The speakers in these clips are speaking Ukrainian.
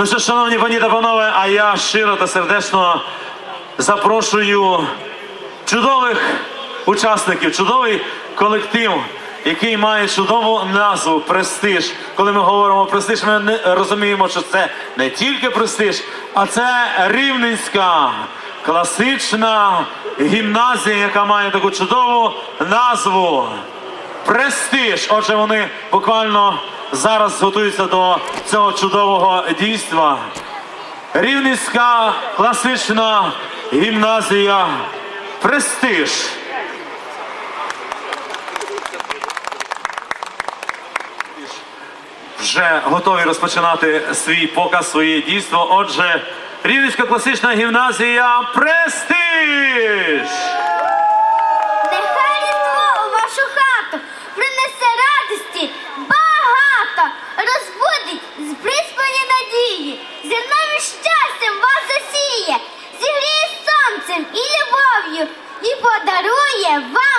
Ну що, шановні пані та панове, а я щиро та сердечно запрошую чудових учасників, чудовий колектив, який має чудову назву престиж. Коли ми говоримо престиж, ми не розуміємо, що це не тільки престиж, а це рівненська класична гімназія, яка має таку чудову назву. Престиж. Отже, вони буквально зараз готуються до цього чудового дійства. Рівненська класична гімназія. Престиж. Вже готові розпочинати свій показ, своє дійство. Отже, Рівненська класична гімназія Престиж. levar.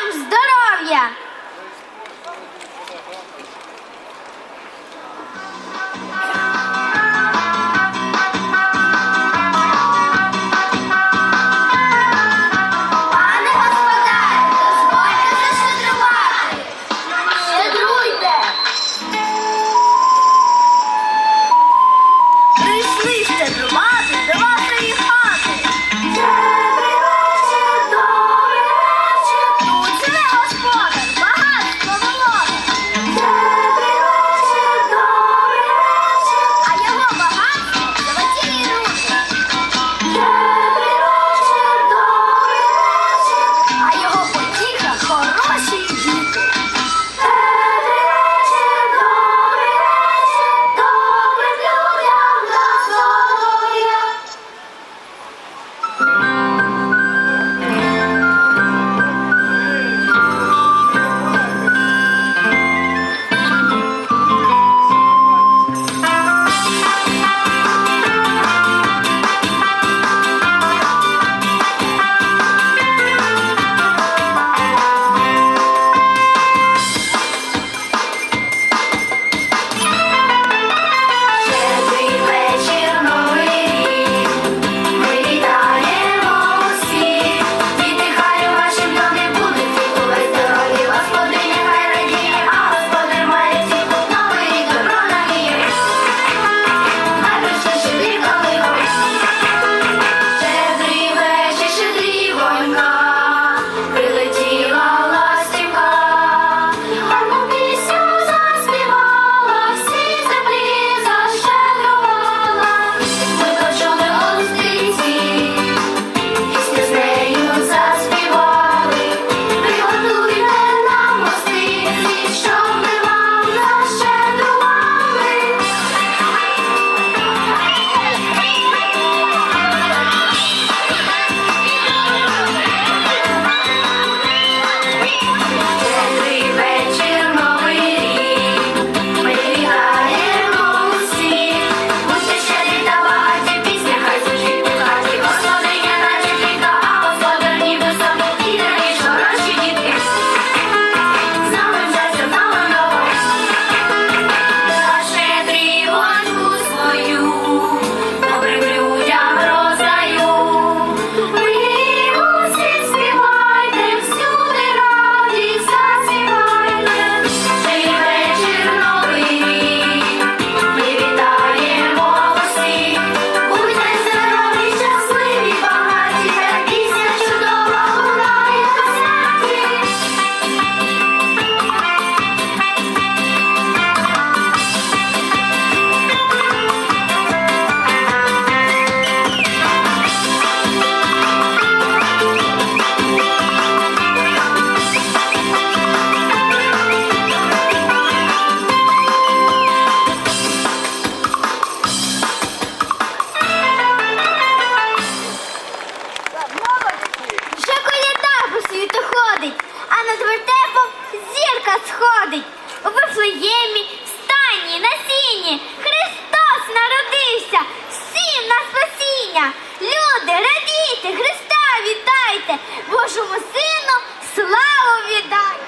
you die.